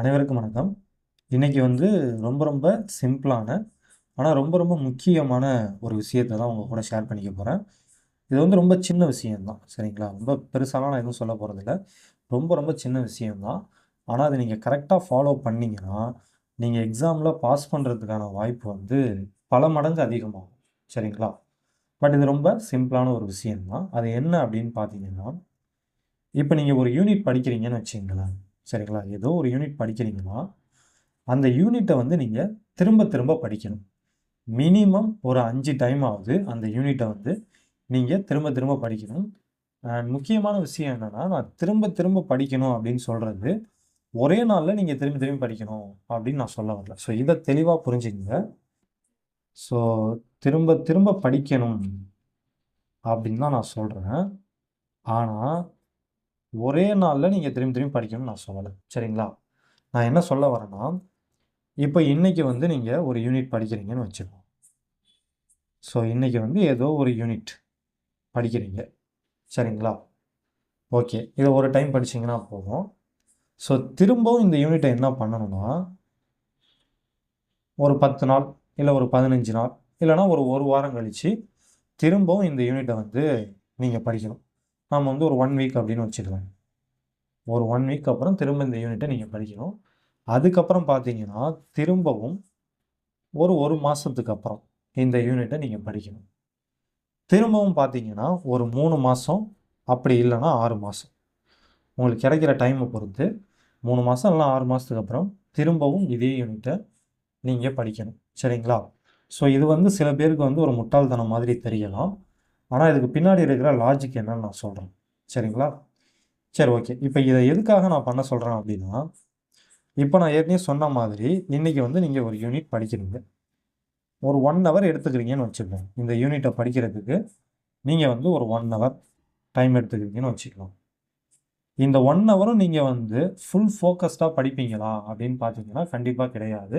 அனைவருக்கும் வணக்கம். இன்றைக்கி வந்து ரொம்ப ரொம்ப சிம்பிளான ஆனால் ரொம்ப ரொம்ப முக்கியமான ஒரு விஷயத்தை தான் உங்கள் கூட ஷேர் பண்ணிக்க போகிறேன் இது வந்து ரொம்ப சின்ன விஷயம்தான் சரிங்களா? ரொம்ப பெருசாலாம் நான் எதுவும் சொல்ல போகிறதில்ல ரொம்ப ரொம்ப சின்ன விஷயம்தான். ஆனால் அதை நீங்கள் கரெக்டாக ஃபாலோ பண்ணிங்கன்னா நீங்கள் எக்ஸாமில் பாஸ் பண்ணுறதுக்கான வாய்ப்பு வந்து பல மடங்கு அதிகமாகும் சரிங்களா? பட் இது ரொம்ப சிம்பிளான ஒரு விஷயம்தான். அது என்ன அப்படின்னு பார்த்தீங்கன்னா இப்போ நீங்கள் ஒரு யூனிட் படிக்கிறீங்கன்னு வச்சுங்களேன். சரிங்களா? ஏதோ ஒரு யூனிட் படிக்கிறீங்கன்னா அந்த யூனிட்டை வந்து நீங்கள் திரும்ப திரும்ப படிக்கணும். மினிமம் ஒரு அஞ்சு டைம் ஆகுது அந்த யூனிட்டை வந்து நீங்கள் திரும்ப திரும்ப படிக்கணும். முக்கியமான விஷயம் என்னென்னா நான் திரும்ப திரும்ப படிக்கணும் அப்படின்னு சொல்கிறது ஒரே நாளில் நீங்கள் திரும்பி திரும்பி படிக்கணும் அப்படின்னு நான் சொல்ல வரல. ஸோ இதை தெளிவாக புரிஞ்சுக்கங்க. ஸோ திரும்ப திரும்ப படிக்கணும் அப்படின்னு தான் நான் சொல்கிறேன் ஆனால் ஒரே நாளில் நீங்கள் திரும்பி திரும்பி படிக்கணும்னு நான் சொல்லலை. சரிங்களா? நான் என்ன சொல்ல வரேன்னா இப்போ இன்றைக்கி வந்து நீங்கள் ஒரு யூனிட் படிக்கிறீங்கன்னு வச்சுக்கோங்க. ஸோ இன்றைக்கி வந்து ஏதோ ஒரு யூனிட் படிக்கிறீங்க. சரிங்களா? ஓகே இதை ஒரு டைம் படிச்சிங்கன்னா போதும். ஸோ திரும்பவும் இந்த யூனிட்டை என்ன பண்ணணும்னா ஒரு பத்து நாள் இல்லை ஒரு பதினஞ்சு நாள் இல்லைன்னா ஒரு ஒரு வாரம் கழித்து திரும்பவும் இந்த யூனிட்டை வந்து நீங்கள் படிக்கணும். நாம் வந்து ஒரு ஒன் வீக் அப்படின்னு வச்சுக்கலாம் ஒரு ஒன் வீக் அப்புறம் திரும்ப இந்த யூனிட்டை நீங்கள் படிக்கணும். அதுக்கப்புறம் பார்த்தீங்கன்னா திரும்பவும் ஒரு ஒரு மாதத்துக்கு அப்புறம் இந்த யூனிட்டை நீங்கள் படிக்கணும். திரும்பவும் பார்த்தீங்கன்னா ஒரு மூணு மாதம் அப்படி இல்லைன்னா ஆறு மாதம் உங்களுக்கு கிடைக்கிற டைமை பொறுத்து மூணு மாதம் இல்லை ஆறு மாதத்துக்கு அப்புறம் திரும்பவும் இதே யூனிட்டை நீங்கள் படிக்கணும். சரிங்களா? ஸோ இது வந்து சில பேருக்கு வந்து ஒரு முட்டாள்தனம் மாதிரி தெரியலாம். ஆனால் இதுக்கு பின்னாடி இருக்கிற லாஜிக் என்னன்னு நான் சொல்கிறேன் சரிங்களா? சரி ஓகே இப்போ இதை எதுக்காக நான் பண்ண சொல்கிறேன் அப்படின்னா இப்போ நான் ஏற்கனவே சொன்ன மாதிரி இன்றைக்கி வந்து நீங்கள் ஒரு யூனிட் படிக்கிறீங்க. ஒரு ஒன் ஹவர் எடுத்துக்கிறீங்கன்னு வச்சுக்கோங்க. இந்த யூனிட்டை படிக்கிறதுக்கு நீங்கள் வந்து ஒரு ஒன் ஹவர் டைம் எடுத்துக்கிறீங்கன்னு வச்சுக்கலாம். இந்த ஒன் ஹவரும் நீங்கள் வந்து ஃபுல் ஃபோக்கஸ்டாக படிப்பீங்களா அப்படின்னு பார்த்தீங்கன்னா கண்டிப்பாக கிடையாது.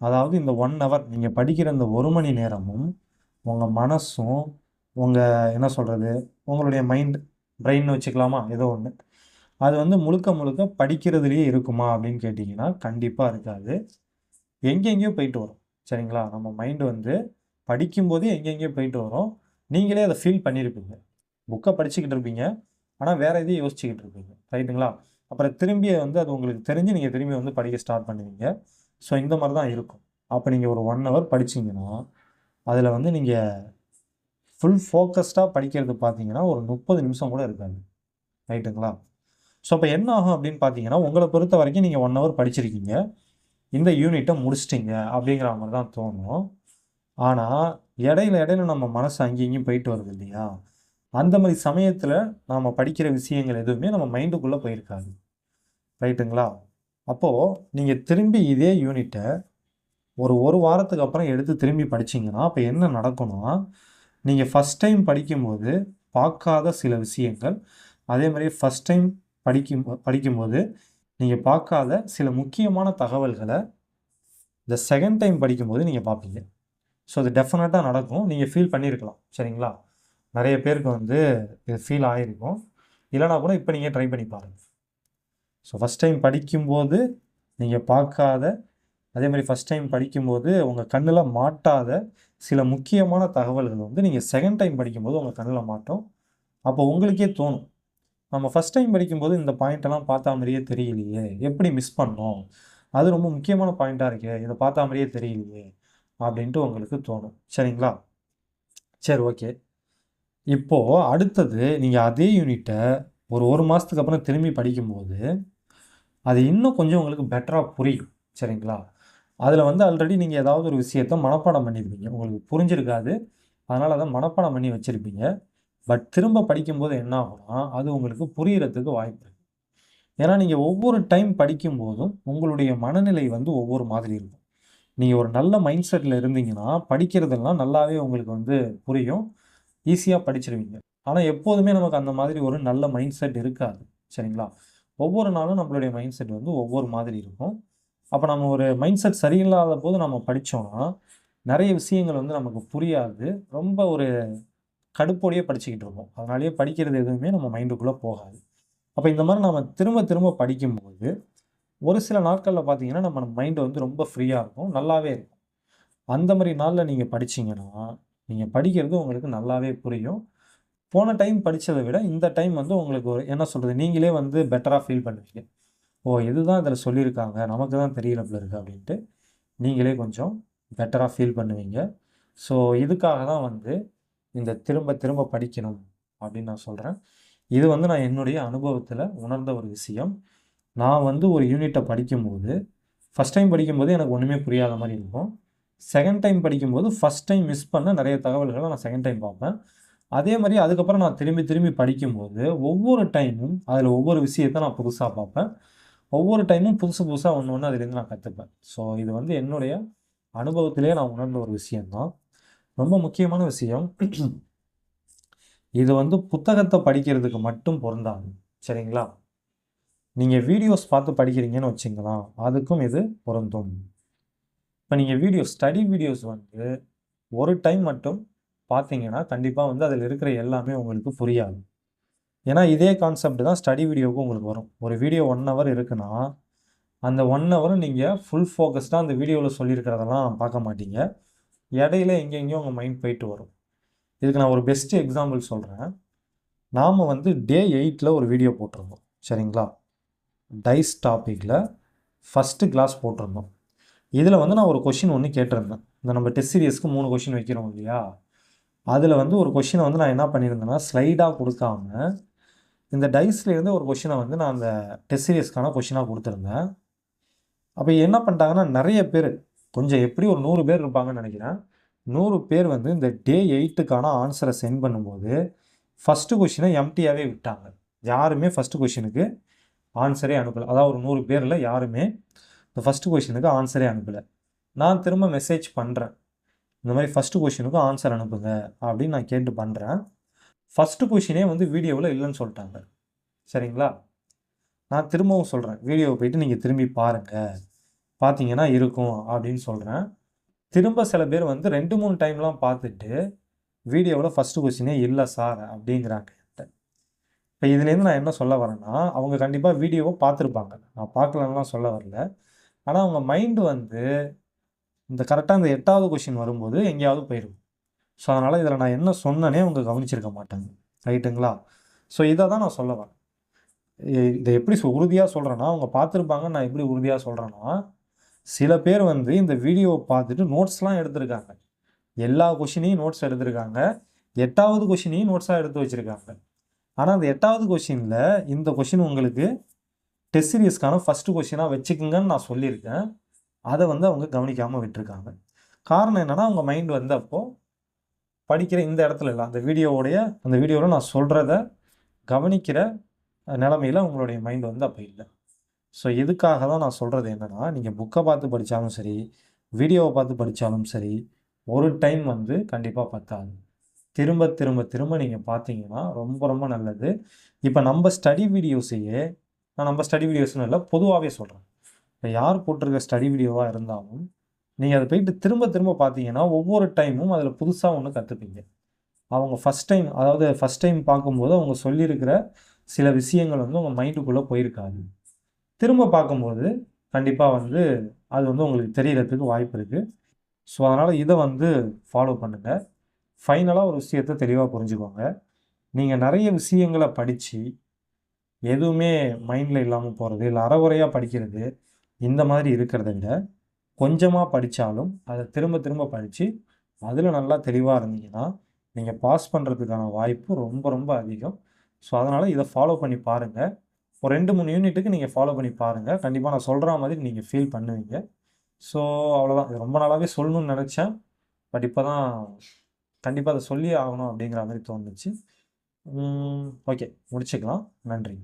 அதாவது இந்த ஒன் ஹவர் நீங்கள் படிக்கிற இந்த ஒரு மணி நேரமும் உங்கள் மனசும் உங்கள் என்ன சொல்கிறது உங்களுடைய மைண்ட் பிரெயின் வச்சுக்கலாமா? ஏதோ ஒன்று அது வந்து முழுக்க முழுக்க படிக்கிறதுலேயே இருக்குமா அப்படின்னு கேட்டிங்கன்னா கண்டிப்பாக இருக்காது. எங்கெங்கேயோ போயிட்டு வரும். சரிங்களா? நம்ம மைண்டு வந்து படிக்கும்போதே எங்கெங்கேயோ போயிட்டு வரும். நீங்களே அதை ஃபீல் பண்ணியிருப்பீங்க புக்கை படிச்சுக்கிட்டு இருப்பீங்க. ஆனால் வேறு எதையும் யோசிச்சுக்கிட்டு இருப்பீங்க. ரைட்டுங்களா? அப்புறம் திரும்பி வந்து அது உங்களுக்கு தெரிஞ்சு நீங்கள் திரும்பி வந்து படிக்க ஸ்டார்ட் பண்ணுவீங்க. ஸோ இந்த மாதிரி தான் இருக்கும். அப்போ நீங்கள் ஒரு ஒன் ஹவர் படிச்சிங்கன்னா அதில் வந்து நீங்கள் ஃபுல் ஃபோக்கஸ்டாக படிக்கிறது பார்த்தீங்கன்னா ஒரு முப்பது நிமிஷம் கூட இருக்காது. ரைட்டுங்களா? ஸோ அப்போ என்ன ஆகும் அப்படின்னு பார்த்தீங்கன்னா உங்களை பொறுத்த வரைக்கும் நீங்கள் ஒன் ஹவர் படிச்சிருக்கீங்க. இந்த யூனிட்டை முடிச்சிட்டிங்க அப்படிங்கிற மாதிரி தான் தோணும். ஆனால் இடையில இடையில நம்ம மனசு அங்கேயும் இங்கேயும் போயிட்டு வருது இல்லையா? அந்த மாதிரி சமயத்தில் நாம் படிக்கிற விஷயங்கள் எதுவுமே நம்ம மைண்டுக்குள்ளே போயிருக்காது. ரைட்டுங்களா? அப்போது நீங்கள் திரும்பி இதே யூனிட்டை ஒரு ஒரு வாரத்துக்கு அப்புறம் எடுத்து திரும்பி படிச்சிங்கன்னா அப்போ என்ன நடக்கணும் நீங்கள் ஃபஸ்ட் டைம் படிக்கும்போது பார்க்காத சில விஷயங்கள். அதே மாதிரி ஃபஸ்ட் டைம் படிக்கும் படிக்கும்போது நீங்கள் பார்க்காத சில முக்கியமான தகவல்களை இந்த செகண்ட் டைம் படிக்கும்போது நீங்கள் பார்ப்பீங்க. ஸோ அது டெஃபினட்டாக நடக்கும். நீங்கள் ஃபீல் பண்ணியிருக்கலாம். சரிங்களா? நிறைய பேருக்கு வந்து இது ஃபீல் ஆகிருக்கும் இல்லைனா கூட இப்போ நீங்கள் ட்ரை பண்ணி பாருங்கள் ஸோ ஃபஸ்ட் டைம் படிக்கும்போது நீங்கள் பார்க்காத அதே மாதிரி ஃபஸ்ட் டைம் படிக்கும்போது உங்கள் கண்ணில் மாட்டாத சில முக்கியமான தகவல்கள் வந்து நீங்கள் செகண்ட் டைம் படிக்கும்போது உங்கள் கண்ணில் மாட்டோம். அப்போ உங்களுக்கே தோணும். நம்ம ஃபஸ்ட் டைம் படிக்கும்போது இந்த பாயிண்டெல்லாம் பார்த்தா மாதிரியே தெரியலையே. எப்படி மிஸ் பண்ணோம்? அது ரொம்ப முக்கியமான பாயிண்ட்டாக இருக்கே. இதை பார்த்தா மாதிரியே தெரியலையே. அப்படின்ட்டு உங்களுக்கு தோணும். சரிங்களா? சரி ஓகே இப்போது அடுத்தது நீங்கள் அதே யூனிட்டை ஒரு ஒரு மாதத்துக்கு அப்புறம் திரும்பி படிக்கும்போது அது இன்னும் கொஞ்சம் உங்களுக்கு பெட்டராக புரியும். சரிங்களா? அதில் வந்து ஆல்ரெடி நீங்கள் ஏதாவது ஒரு விஷயத்த மனப்பாடம் பண்ணியிருப்பீங்க உங்களுக்கு புரிஞ்சிருக்காது. அதனால் அதை மனப்பாடம் பண்ணி வச்சுருப்பீங்க. பட் திரும்ப படிக்கும்போது என்ன ஆகும்னா அது உங்களுக்கு புரியறதுக்கு வாய்ப்பு இருக்குது ஏன்னா நீங்கள் ஒவ்வொரு டைம் படிக்கும்போதும் உங்களுடைய மனநிலை வந்து ஒவ்வொரு மாதிரி இருக்கும். நீங்கள் ஒரு நல்ல மைண்ட் செட்டில் இருந்தீங்கன்னா படிக்கிறதெல்லாம் நல்லாவே உங்களுக்கு வந்து புரியும். ஈஸியாக படிச்சிருவீங்க. ஆனால் எப்போதுமே நமக்கு அந்த மாதிரி ஒரு நல்ல மைண்ட் செட் இருக்காது. சரிங்களா? ஒவ்வொரு நாளும் நம்மளுடைய மைண்ட் செட் வந்து ஒவ்வொரு மாதிரி இருக்கும். அப்போ நம்ம ஒரு மைண்ட் செட் சரியில்லாத போது நம்ம படித்தோம்னா நிறைய விஷயங்கள் வந்து நமக்கு புரியாது. ரொம்ப ஒரு கடுப்போடையே படிச்சுக்கிட்டு இருப்போம். அதனாலேயே படிக்கிறது எதுவுமே நம்ம மைண்டுக்குள்ளே போகாது. அப்போ இந்த மாதிரி நம்ம திரும்ப திரும்ப படிக்கும்போது ஒரு சில நாட்களில் பார்த்தீங்கன்னா நம்ம மைண்டு வந்து ரொம்ப ஃப்ரீயாக இருக்கும் நல்லாவே இருக்கும். அந்த மாதிரி நாளில் நீங்கள் படிச்சீங்கன்னா நீங்கள் படிக்கிறது உங்களுக்கு நல்லாவே புரியும். போன டைம் படித்ததை விட இந்த டைம் வந்து உங்களுக்கு ஒரு என்ன சொல்கிறது நீங்களே வந்து பெட்டராக ஃபீல் பண்ணுவீங்க. ஓ இதுதான் இதில் சொல்லியிருக்காங்க நமக்கு தான் தெரியல போல இருக்கு அப்படின்ட்டு நீங்களே கொஞ்சம் பெட்டராக ஃபீல் பண்ணுவீங்க. ஸோ இதுக்காக தான் வந்து இந்த திரும்ப திரும்ப படிக்கணும் அப்படின்னு நான் சொல்கிறேன் இது வந்து நான் என்னுடைய அனுபவத்தில் உணர்ந்த ஒரு விஷயம். நான் வந்து ஒரு யூனிட்டை படிக்கும்போது ஃபஸ்ட் டைம் படிக்கும்போது எனக்கு ஒன்றுமே புரியாத மாதிரி இருக்கும். செகண்ட் டைம் படிக்கும்போது ஃபஸ்ட் டைம் மிஸ் பண்ண நிறைய தகவல்களை நான் செகண்ட் டைம் பார்ப்பேன். அதே மாதிரி அதுக்கப்புறம் நான் திரும்பி திரும்பி படிக்கும்போது ஒவ்வொரு டைமும் அதில் ஒவ்வொரு விஷயத்தை நான் புதுசாக பார்ப்பேன். ஒவ்வொரு டைமும் புதுசு புதுசாக ஒன்று ஒன்று அதுலேருந்து நான் கற்றுப்பேன் ஸோ இது வந்து என்னுடைய அனுபவத்திலே நான் உணர்ந்த ஒரு விஷயந்தான் ரொம்ப முக்கியமான விஷயம். இது வந்து புத்தகத்தை படிக்கிறதுக்கு மட்டும் பொருந்தாது. சரிங்களா? நீங்கள் வீடியோஸ் பார்த்து படிக்கிறீங்கன்னு வச்சுங்களா அதுக்கும் இது பொருந்தும். இப்போ நீங்கள் வீடியோ ஸ்டடி வீடியோஸ் வந்து ஒரு டைம் மட்டும் பார்த்தீங்கன்னா கண்டிப்பாக வந்து அதில் இருக்கிற எல்லாமே உங்களுக்கு புரியாது. ஏன்னா இதே கான்செப்ட் தான் ஸ்டடி வீடியோவுக்கும் உங்களுக்கு வரும். ஒரு வீடியோ ஒன் ஹவர் இருக்குன்னா அந்த ஒன் ஹவரும் நீங்கள் ஃபுல் ஃபோக்கஸ்டாக அந்த வீடியோவில் சொல்லியிருக்கிறதெல்லாம் பார்க்க மாட்டீங்க. இடையில எங்கெங்கேயோ உங்கள் மைண்ட் போயிட்டு வரும். இதுக்கு நான் ஒரு பெஸ்ட்டு எக்ஸாம்பிள் சொல்கிறேன் நாம் வந்து டே எயிட்டில் ஒரு வீடியோ போட்டிருந்தோம். சரிங்களா? டைஸ் டாப்பிக்கில் ஃபஸ்ட்டு கிளாஸ் போட்டிருந்தோம். இதில் வந்து நான் ஒரு கொஷின் ஒன்று கேட்டிருந்தேன். இந்த நம்ம டெஸ்ட் சீரியஸ்க்கு மூணு கொஷின் வைக்கிறோம் இல்லையா? அதில் வந்து ஒரு கொஷினை வந்து நான் என்ன பண்ணியிருந்தேன்னா ஸ்லைடாக கொடுக்காம இந்த டைஸ்லேருந்து ஒரு கொஷினை வந்து நான் அந்த டெஸ்ட் சீரியஸ்க்கான கொஷினாக கொடுத்துருந்தேன். அப்போ என்ன பண்ணிட்டாங்கன்னா நிறைய பேர் கொஞ்சம் எப்படி ஒரு நூறு பேர் இருப்பாங்கன்னு நினைக்கிறேன். நூறு பேர் வந்து இந்த டே எயிட்டுக்கான ஆன்சரை சென்ட் பண்ணும்போது ஃபஸ்ட்டு கொஷினை எம்டியாகவே விட்டாங்க. யாருமே ஃபஸ்ட்டு கொஷினுக்கு ஆன்சரே அனுப்பலை. அதாவது ஒரு நூறு பேரில் யாருமே இந்த ஃபஸ்ட்டு கொஷினுக்கு ஆன்சரே அனுப்பலை. நான் திரும்ப மெசேஜ் பண்ணுறேன் இந்த மாதிரி ஃபஸ்ட்டு கொஷினுக்கும் ஆன்சர் அனுப்புங்க அப்படின்னு நான் கேட்டு பண்ணுறேன் ஃபஸ்ட்டு கொஷினே வந்து வீடியோவில் இல்லைன்னு சொல்லிட்டாங்க. சரிங்களா? நான் திரும்பவும் சொல்கிறேன் வீடியோவை போயிட்டு நீங்கள் திரும்பி பாருங்கள் பார்த்தீங்கன்னா இருக்கும் அப்படின்னு சொல்கிறேன் திரும்ப சில பேர் வந்து ரெண்டு மூணு டைம்லாம் பார்த்துட்டு வீடியோவில் ஃபஸ்ட்டு கொஸ்டினே இல்லை சார் அப்படிங்கிறாங்க இப்போ இதுலேருந்து நான் என்ன சொல்ல வரேன்னா அவங்க கண்டிப்பாக வீடியோவை பார்த்துருப்பாங்க. நான் பார்க்கலன்னுலாம் சொல்ல வரல. ஆனால் அவங்க மைண்டு வந்து இந்த கரெக்டாக இந்த எட்டாவது கொஷின் வரும்போது எங்கேயாவது போயிடும் ஸோ அதனால் இதில் நான் என்ன சொன்னனே அவங்க கவனிச்சிருக்க மாட்டாங்க. ரைட்டுங்களா? ஸோ இதை தான் நான் சொல்ல வரேன். இதை எப்படி உறுதியாக சொல்கிறேன்னா அவங்க பார்த்துருப்பாங்கன்னு நான் எப்படி உறுதியாக சொல்கிறேன்னா சில பேர் வந்து இந்த வீடியோவை பார்த்துட்டு நோட்ஸ்லாம் எடுத்திருக்காங்க. எல்லா கொஷினையும் நோட்ஸ் எடுத்திருக்காங்க. எட்டாவது கொஷினையும் நோட்ஸாக எடுத்து வச்சுருக்காங்க. ஆனால் அந்த எட்டாவது கொஷினில் இந்த கொஷின் உங்களுக்கு டெஸ்ட் சீரியஸ்க்கான ஃபஸ்ட்டு கொஷினாக வச்சுக்குங்கன்னு நான் சொல்லியிருக்கேன். அதை வந்து அவங்க கவனிக்காமல் விட்டுருக்காங்க. காரணம் என்னென்னா அவங்க மைண்ட் வந்து அப்போது படிக்கிற இந்த இடத்துல இல்லை. அந்த வீடியோவுடைய அந்த வீடியோவில் நான் சொல்கிறத கவனிக்கிற நிலமையில் உங்களுடைய மைண்ட் வந்து அப்போ இல்லை. ஸோ இதுக்காக தான் நான் சொல்கிறது என்னென்னா நீங்கள் புக்கை பார்த்து படித்தாலும் சரி வீடியோவை பார்த்து படித்தாலும் சரி ஒரு டைம் வந்து கண்டிப்பாக பத்தாது. திரும்ப திரும்ப திரும்ப நீங்கள் பார்த்தீங்கன்னா ரொம்ப ரொம்ப நல்லது. இப்போ நம்ம ஸ்டடி வீடியோஸையே நான் நம்ம ஸ்டடி வீடியோஸ்னு இல்லை பொதுவாகவே சொல்கிறேன் இப்போ யார் போட்டிருக்க ஸ்டடி வீடியோவாக இருந்தாலும் நீங்கள் அதை போயிட்டு திரும்ப திரும்ப பார்த்தீங்கன்னா ஒவ்வொரு டைமும் அதில் புதுசாக ஒன்று கற்றுப்பீங்க அவங்க ஃபஸ்ட் டைம் அதாவது ஃபஸ்ட் டைம் பார்க்கும்போது அவங்க சொல்லியிருக்கிற சில விஷயங்கள் வந்து உங்கள் மைண்டுக்குள்ளே போயிருக்காது. திரும்ப பார்க்கும்போது கண்டிப்பாக வந்து அது வந்து உங்களுக்கு தெரியறதுக்கு வாய்ப்பு இருக்குது ஸோ அதனால் இதை வந்து ஃபாலோ பண்ணுங்கள் ஃபைனலாக ஒரு விஷயத்தை தெளிவாக புரிஞ்சுக்கோங்க. நீங்கள் நிறைய விஷயங்களை படித்து எதுவுமே மைண்டில் இல்லாமல் போகிறது இல்லை அறகுறையாக படிக்கிறது இந்த மாதிரி இருக்கிறத விட கொஞ்சமாக படித்தாலும் அதை திரும்ப திரும்ப படித்து அதில் நல்லா தெளிவாக இருந்தீங்கன்னா நீங்கள் பாஸ் பண்ணுறதுக்கான வாய்ப்பு ரொம்ப ரொம்ப அதிகம். ஸோ அதனால் இதை ஃபாலோ பண்ணி பாருங்கள் ஒரு ரெண்டு மூணு யூனிட்டுக்கு நீங்கள் ஃபாலோ பண்ணி பாருங்கள் கண்டிப்பாக நான் சொல்கிற மாதிரி நீங்கள் ஃபீல் பண்ணுவீங்க. ஸோ அவ்வளோதான் இது ரொம்ப நாளாகவே சொல்லணும்னு நினச்சேன். பட் இப்போ தான் கண்டிப்பாக அதை சொல்லியே ஆகணும் அப்படிங்கிற மாதிரி தோணுச்சு. ஓகே முடிச்சுக்கலாம். நன்றி.